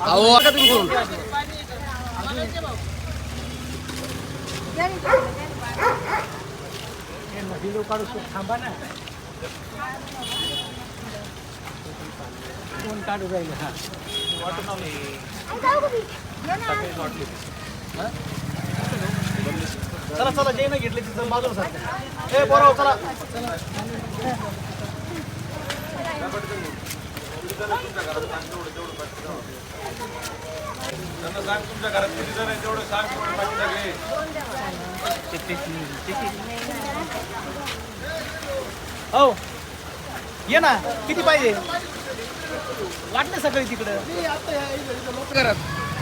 अहो आता तुम्ही कोण हे व्हिडिओ काढू शकतो थांबा ना कोण काढू राहिले हा. चला चला जे नाही घेतले तिथं बाजूला सारखं. हे बरोबर चला. त्यांना सांग तुमच्या घरात किती जण आहे तेवढं सांग बाकी सगळे हो. ये ना किती पाहिजे? वाटलं सकाळी तिकडं?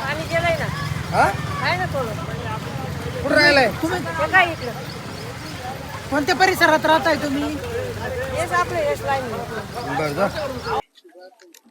आम्ही गेलोय ना. हा? ना थोडं कुठं राहिलाय? हे काय इकडं कोणत्या परिसरात राहताय तुम्ही? हेच आपलं हेच लाईन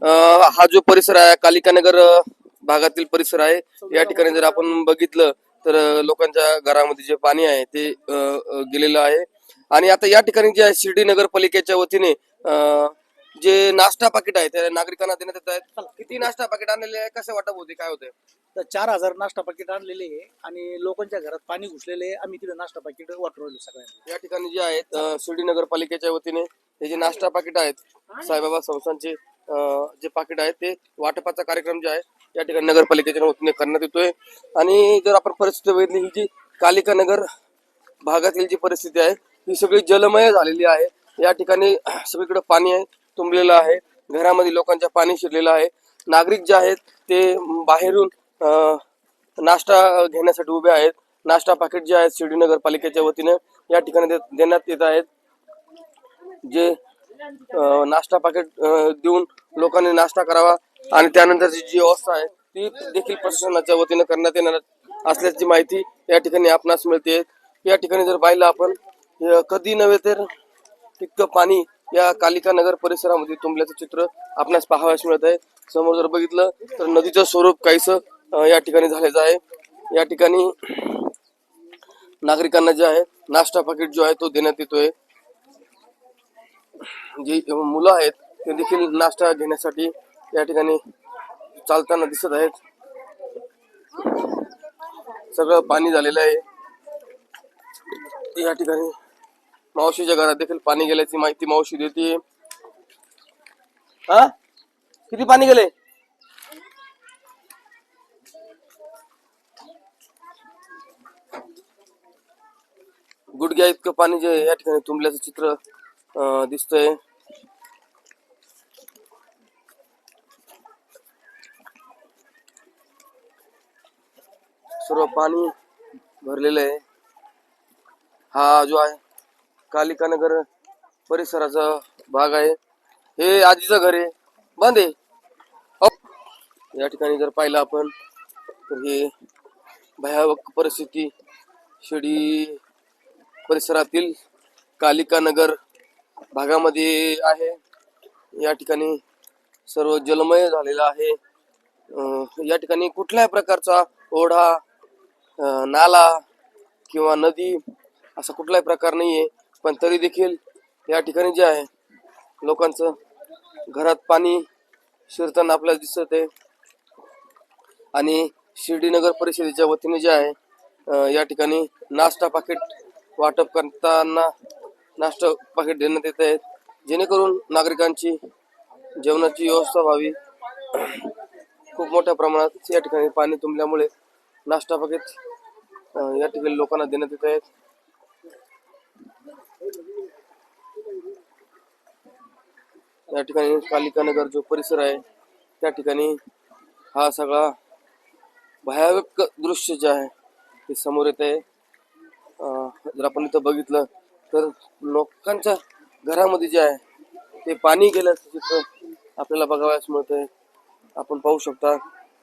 अं, हा जो परिसर आहे कालिकानगर अं, भागातील परिसर आहे या ठिकाणी जर आपण बघितलं तर अं, लोकांच्या घरामध्ये जे पाणी आहे ते अं, अं, गेलेलं आहे. आणि आता या ठिकाणी जे आहे शिर्डी नगरपालिकेच्या वतीने अं, जे नाश्ता पाकिट आहे ते नागरिकांना देण्यात येत आहेत. किती नाश्ता पाकिट आणलेले आहे कसं वाटप होते काय होते तर चार हजार नाश्ता पाकिट आणलेले आहे आणि लोकांच्या घरात पाणी घुसलेले आहे. आम्ही तिथे नाश्ता पाकिट वाटरवले सगळ्यांना. या ठिकाणी जे आहेत अं, शिर्डी नगरपालिकेच्या वतीने हे जे नाश्ता पाकिट आहेत साईबाबा संस्थांचे अं, जे पाकिट आहेत ते वाटपाचा कार्यक्रम जे आहे या ठिकाणी नगरपालिकेच्या वतीने करण्यात येतोय. आणि जर आपण परिस्थिती बघितली ही जी कालिका नगर भागातील जी परिस्थिती आहे ही सगळी जलमय झालेली आहे. या ठिकाणी सगळीकडे पाणी आहे. तुंबलेलं आहे. घरामध्ये लोकांच्या पाणी शिरलेलं आहे. नागरिक जे आहेत ते बाहेरून नाश्ता घेण्यासाठी उभे आहेत. नाश्ता पाकिट जे आहेत शिर्डी नगरपालिकेच्या वतीने या ठिकाणी देण्यात येत आहेत. जे नाश्ता पाकिट देऊन लोकांनी नाश्ता करावा आणि त्यानंतरची जी व्यवस्था आहे ती देखील प्रशासनाच्या वतीने करण्यात येणार असल्याची माहिती या ठिकाणी आपणास मिळते. या ठिकाणी जर पाहिलं आपण कधी नव्हे तर इतकं पाणी या कालिका नगर परिसरामध्ये तुंबल्याचं चित्र आपणास पाहावयास मिळत आहे. समोर जर बघितलं तर नदीचं स्वरूप काहीस या ठिकाणी झालेलं आहे. या ठिकाणी नागरिकांना जे आहे नाश्ता पाकिट जो आहे तो देण्यात येतोय. जी मुलं आहेत ते देखील नाश्ता घेण्यासाठी या ठिकाणी चालताना दिसत आहेत. सगळं पाणी झालेलं आहे. या ठिकाणी मावशीच्या घरात देखील पाणी गेल्याची माहिती मावशी देते. हा? किती पाणी गेले? गुडघ्या इतकं पाणी जे या ठिकाणी तुंबल्याचं चित्र अं, दिसतंय. सर्व पाणी भरलेलं आहे. हा जो आहे कालिकानगर परिसराचा भाग आहे. हे आजीचं घर आहे. बांधे. हो. या ठिकाणी जर पाहिलं आपण तर हे भयावक परिस्थिती शिडी परिसरातील कालिकानगर भागामध्ये आहे. या ठिकाणी सर्व जलमय झालेलं आहे. या ठिकाणी कुठल्याही प्रकारचा ओढा नाला किंवा नदी असा कुठलाही प्रकार नाही आहे पण तरी देखील या ठिकाणी जे आहे लोकांचं घरात पाणी शिरताना आपल्याला दिसत आहे आणि शिर्डी नगर परिषदेच्या वतीने जे आहे या ठिकाणी नाश्ता पाकिट वाटप करताना नाश्ता पाकिट देण्यात येत आहेत. जेणेकरून नागरिकांची जेवणाची व्यवस्था व्हावी. खूप मोठ्या प्रमाणात या ठिकाणी पाणी तुंबल्यामुळे नाश्ता पाकिट या ठिकाणी लोकांना देण्यात येत आहेत. त्या ठिकाणी कालिका नगर जो परिसर आहे त्या ठिकाणी हा सगळा भयावक दृश्य जे आहे ते समोर येत आहे जर आपण इथं बघितलं तर लोकांच्या घरामध्ये जे आहे ते पाणी गेल्याचं चित्र आपल्याला बघावयास मिळतंय. आपण पाहू शकता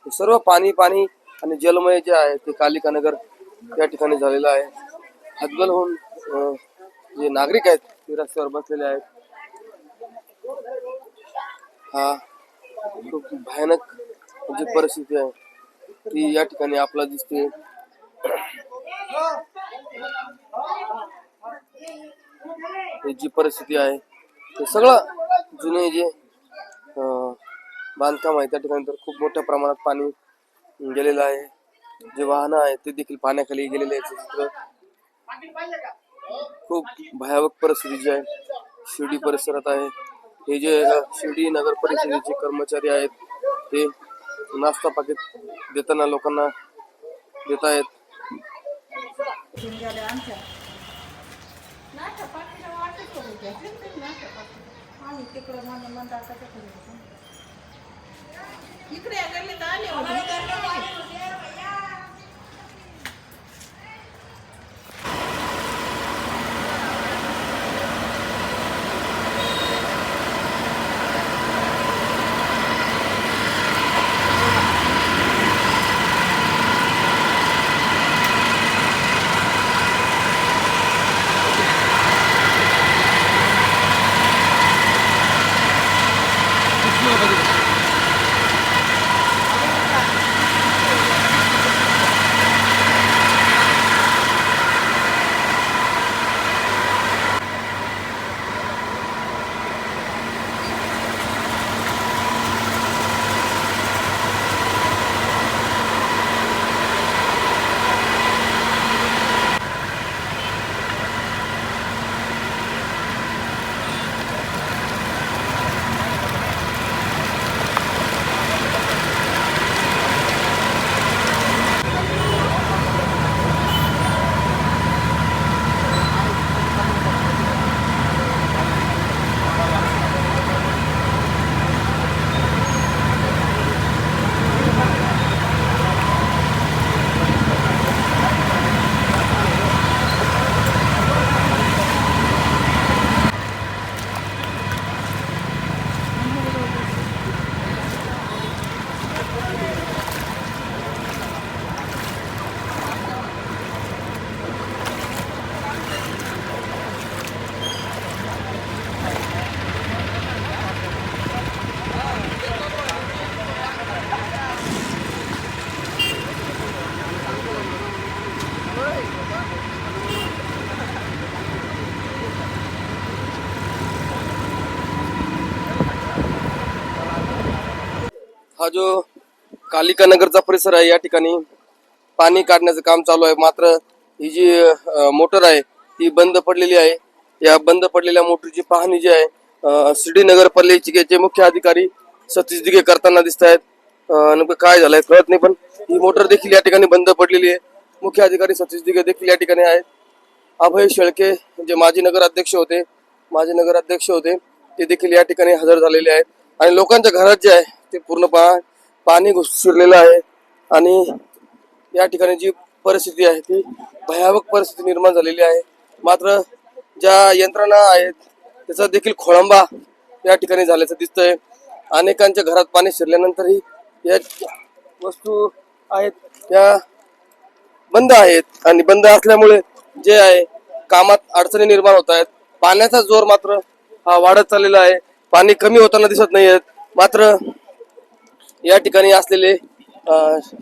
सर्व पाणी पाणी आणि जलमय जे आहे ते कालिका नगर या ठिकाणी झालेलं आहे. हतबल होऊन जे नागरिक आहेत ते रस्त्यावर बसलेले आहेत. हा खूप भयानक जी परिस्थिती आहे ती या ठिकाणी आपला दिसते. ही जी परिस्थिती आहे ते सगळं जुने जे बांधकाम आहे त्या ठिकाणी तर खूप मोठ्या प्रमाणात पाणी गेलेलं आहे. जे वाहनं आहेत ते देखील पाण्याखाली गेलेले आहेत. चित्र खूप भयावक परिस्थिती जी आहे. शिर्डी परिसरात आहे. हे जे शिर्डी नगर परिषदेचे कर्मचारी आहेत, ते नाश्ता पाकिट देताना लोकांना देत आहेत. हा जो कालिका नगरचा परिसर आहे या ठिकाणी पाणी काढण्याचं काम चालू आहे. मात्र ही जी मोटर आहे ती बंद पडलेली आहे. या बंद पडलेल्या मोटरची पाहणी जी आहे अ, शिर्डी नगरपालिकेचे मुख्य अधिकारी सतीश दिघे करताना दिसत आहेत. नेमकं काय झालंय कळत नाही पण ही मोटर देखील या ठिकाणी बंद पडलेली आहे. मुख्य अधिकारी सतीश दिघे देखील या ठिकाणी आहेत. अभय शेळके जे माजी नगराध्यक्ष होते माजी नगराध्यक्ष होते ते देखील या ठिकाणी हजर झालेले आहेत. आणि लोकांच्या घरात जे आहे ते पूर्ण पा पाणी घुस शिरलेलं आहे आणि या ठिकाणी जी परिस्थिती आहे ती भयावक परिस्थिती निर्माण झालेली आहे. मात्र ज्या यंत्रणा आहेत त्याचा देखील खोळंबा या ठिकाणी झाल्याचं दिसतंय. अनेकांच्या घरात पाणी शिरल्यानंतरही या वस्तू आहेत त्या बंद आहेत आणि बंद असल्यामुळे जे आहे कामात अडचणी निर्माण होत आहेत. पाण्याचा जोर मात्र हा वाढत चाललेला आहे. पाणी कमी होताना दिसत नाही आहेत मात्र या ठिकाणी असलेले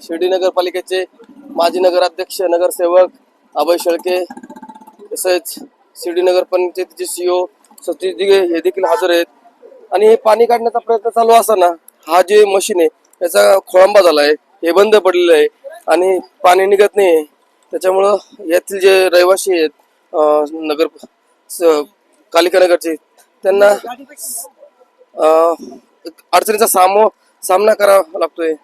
शिर्डी नगरपालिकेचे माजी नगराध्यक्ष नगरसेवक अभय शेळके तसेच शिर्डी नगरपंचायतीचे सीओ सतीश दिघे हे देखील हजर आहेत. आणि हे पाणी काढण्याचा प्रयत्न चालू असताना हा जे मशीन आहे याचा खोळंबा झाला आहे हे बंद पडलेलं आहे आणि पाणी निघत नाही त्याच्यामुळं यातील जे रहिवासी आहेत नगर स- कालिका नगरचे त्यांना अडचणीचा सामो सामना करावा लागतोय.